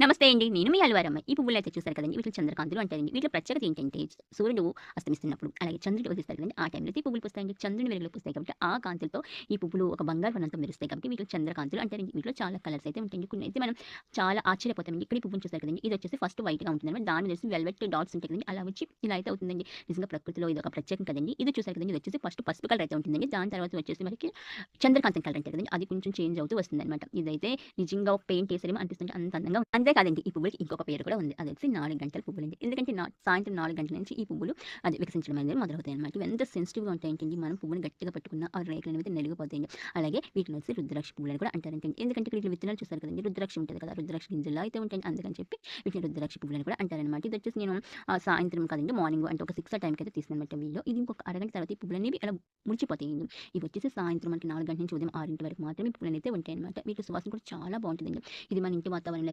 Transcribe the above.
నమస్తే అండి. నేను మీ అల్వారమ్మ ఈ పువ్వులు అయితే చూసారు కదండి. వీటిలో చంద్రకాంతులు అంటారండి. వీటిలో ప్రత్యేకత ఏంటంటే సూర్యుడు అస్తమిస్తున్నప్పుడు అలాగే చంద్రుడు ఉదయిస్తారు కదండి. ఆ టైంలో ఈ పువ్వులు పూస్తాయండి. చంద్రుని వెలుగులు పూస్తాయి కాబట్టి ఆ కాంతులతో ఈ పువ్వులు ఒక బంగారు వనంతో మెరుస్తాయి కాబట్టి వీటిలో చంద్రకాంతులు అంటారండి. వీటిలో చాలా కలర్స్ అయితే ఉంటాయండి. కొన్ని అయితే మనం చాలా ఆశ్చర్యపోతామండి. ఇక్కడ ఈ పువ్వులు చూస్తారు కదండి. ఇది వచ్చేసి ఫస్ట్ వైట్గా ఉంటుంది దాని మీద వెల్వెట్ డాట్స్ ఉంటాయి కదండి. అలా వచ్చి ఇలా అయితే అవుతుందండి. నిజంగా ప్రకృతిలో ఇది ఒక ప్రత్యేకం కదండి. ఇది చూసారు కదండి. ఇది వచ్చేసి ఫస్ట్ పసుపు కలర్ అయితే ఉంటుందండి. దాని తర్వాత వచ్చేసి మనకి చంద్రకాంతం కలర్ అంటే కదండి. అది కొంచెం చేంజ్ అవుతూ వస్తుంది అనమాట ఇదైతే నిజంగా పెయింట్ వేసేమో అనిపిస్తుంది అంత అందంగా అంతేకాదండి ఈ పువ్వులకి ఇంకొక పేరు కూడా ఉంది. అది వచ్చి నాలుగు గంటల పువ్వులు అండి ఎందుకంటే నా సాయంత్రం నాలుగు గంటల నుంచి ఈ పువ్వులు అది వికసించడం అనేది మొదలవుతాయి అనమాట ఇవి ఎంత సెన్సిటివ్గా ఉంటాయంటే మనం పువ్వుని గట్టిగా పట్టుకున్న ఆ రేకులు అనేది నలిగిపోతాయండి. అలాగే వీటిని వచ్చి రుద్రాక్ష పువ్వులు అని కూడా అంటారంటే ఎందుకంటే ఇక్కడ విత్తనాలు చూస్తారు కదండి రుద్రాక్ష ఉంటుంది కదా రుద్రాక్ష గింజలు అయితే ఉంటాయి అందుకని చెప్పి వీటిని రుద్రాక్ష పువ్వులు కూడా అంటారనమాట ఇది వచ్చేసి నేను ఆ, సాయంత్రం కదండి మార్నింగ్ అంటే ఒక సిక్స్ ఆ టైంకి అయితే తీసుకున్నమాట వీడియో. ఇది ఇంకొక అరగంట తర్వాత ఈ పువ్వులు అనేవి అలా ముడిచిపోతాయండి ఇవి వచ్చేసి సాయంత్రం మనకి నాలుగు గంటల నుంచి ఉదయం ఆరింటి వరకు మాత్రమే పువ్వులు అయితే ఉంటాయి అనమాట వీటి సువాసన కూడా చాలా బాగుంటుందండి. ఇది మన ఇంటి వాతావరణంలో